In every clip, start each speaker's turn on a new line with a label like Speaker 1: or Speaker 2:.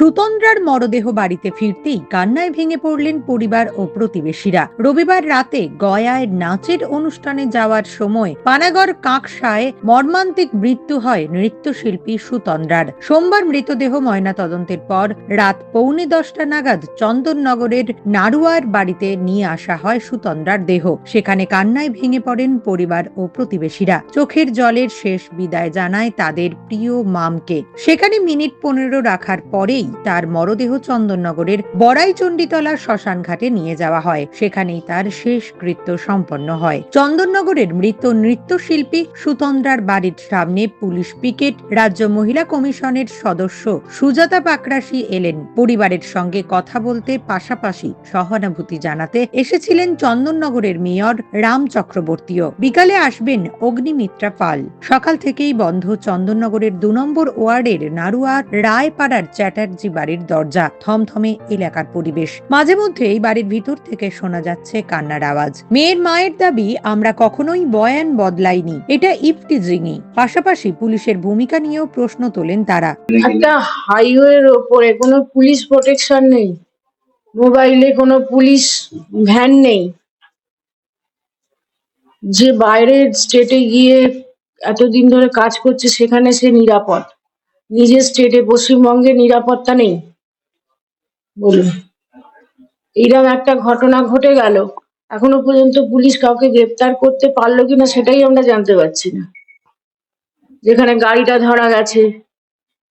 Speaker 1: সুতন্দ্রার মরদেহ বাড়িতে ফিরতেই কান্নায় ভেঙে পড়লেন পরিবার ও প্রতিবেশীরা। রবিবার রাতে গয়ায় নাচের অনুষ্ঠানে যাওয়ার সময় পানাগড় কাঁকসায় মর্মান্তিক মৃত্যু হয় নৃত্যশিল্পী সুতন্দ্রার। সোমবার মৃতদেহ ময়না তদন্তের পর রাত পৌনে দশটা নাগাদ চন্দননগরের নাড়ুয়ার বাড়িতে নিয়ে আসা হয় সুতন্দ্রার দেহ। সেখানে কান্নায় ভেঙে পড়েন পরিবার ও প্রতিবেশীরা। চোখের জলের শেষ বিদায় জানায় তাদের প্রিয় মামকে। সেখানে মিনিট পনেরো রাখার পরেই তার মরদেহ চন্দননগরের বড়াই চণ্ডীতলা শ্মশান ঘাটে নিয়ে যাওয়া হয়। সেখানেই তার শেষ কৃত্য সম্পন্ন হয়। চন্দননগরের মৃত নৃত্যশিল্পী সুতন্দ্রার বাড়ির সামনে পুলিশ পিকেট, রাজ্য মহিলা কমিশনের সদস্য সুজাতা পাকরাশি এলেন। পরিবারের সঙ্গে কথা বলতে পাশাপাশি সহানুভূতি জানাতে এসেছিলেন চন্দননগরের মেয়র রাম চক্রবর্তীও। বিকালে আসবেন অগ্নিমিত্রা পাল। সকাল থেকেই বন্ধ চন্দননগরের দু নম্বর ওয়ার্ডের নাড়ুয়া রায়পাড়ার চ্যাটার্জি বাড়ির দরজা, থমথমে এলাকার পরিবেশ। মাঝে মধ্যে এই বাড়ির ভিতর থেকে শোনা যাচ্ছে কান্নার আওয়াজ। মেয়ের মায়ের দাবি, আমরা কখনোই বয়ান বদলাইনি। এটা ইফটিজিংই পাশাপাশি পুলিশের ভূমিকা নিয়েও প্রশ্ন তোলেন তারা।
Speaker 2: একটা হাইওয়ের ওপরে কোনো পুলিশ প্রোটেকশন নেই। মোবাইলে কোনো পুলিশ ভ্যান নেই। যে বাইরের স্টেটে গিয়ে এতদিন ধরে কাজ করছে, সেখানে সে নিরাপদ। নিজের স্টেটে পশ্চিমবঙ্গে নিরাপত্তা নেই। বলুন। এইরকম একটা ঘটনা ঘটে গেল। এখনও পর্যন্ত পুলিশ কাউকে গ্রেপ্তার করতে পারল কিনা সেটাই আমরা জানতে পারছি না। যেখানে গাড়িটা ধরা গেছে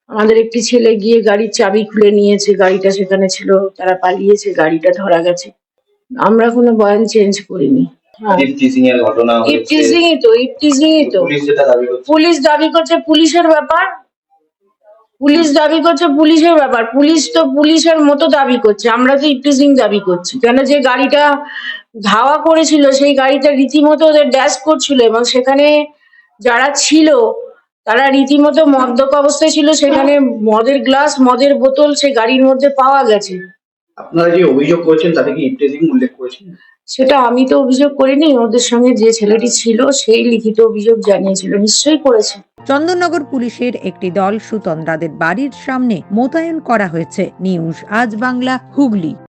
Speaker 2: আমাদের একটি ছেলে গিয়ে গাড়ির চাবি খুলে নিয়েছে গাড়িটা সেখানে ছিল তারা পালিয়েছে গাড়িটা ধরা গেছে। আমরা কোনো বয়ান চেঞ্জ করিনি। হ্যাঁ।
Speaker 3: পুলিশ দাবি করছে
Speaker 2: পুলিশের ব্যাপার পুলিশ দাবি করছে পুলিশের ব্যাপার। পুলিশ তো পুলিশের মতো দাবি করছে। আমরা তো ইফটিজিং দাবি করছি। কেন যে গাড়িটা ধাওয়া করেছিল সেই গাড়িটা রীতিমতো ওদের ড্যাশ করছিল এবং সেখানে যারা ছিল তারা রীতিমতো মদ্যপ অবস্থায় ছিল। সেখানে মদের গ্লাস মদের বোতল সেই গাড়ির মধ্যে পাওয়া গেছে।
Speaker 3: আপনারা যে অভিযোগ করছেন তাতে কি ইফটিজিং উল্লেখ করেছেন?
Speaker 2: সেটা আমি তো অভিযোগ করিনি। ওদের সঙ্গে যে ছেলেটি ছিল সেই লিখিত অভিযোগ জানিয়েছিল। নিশ্চয়ই করেছে।
Speaker 1: চন্দননগর পুলিশের একটি দল সুতন্দ্রাদের বাড়ির সামনে মোতায়েন করা হয়েছে। নিউজ আজ বাংলা হুগলি।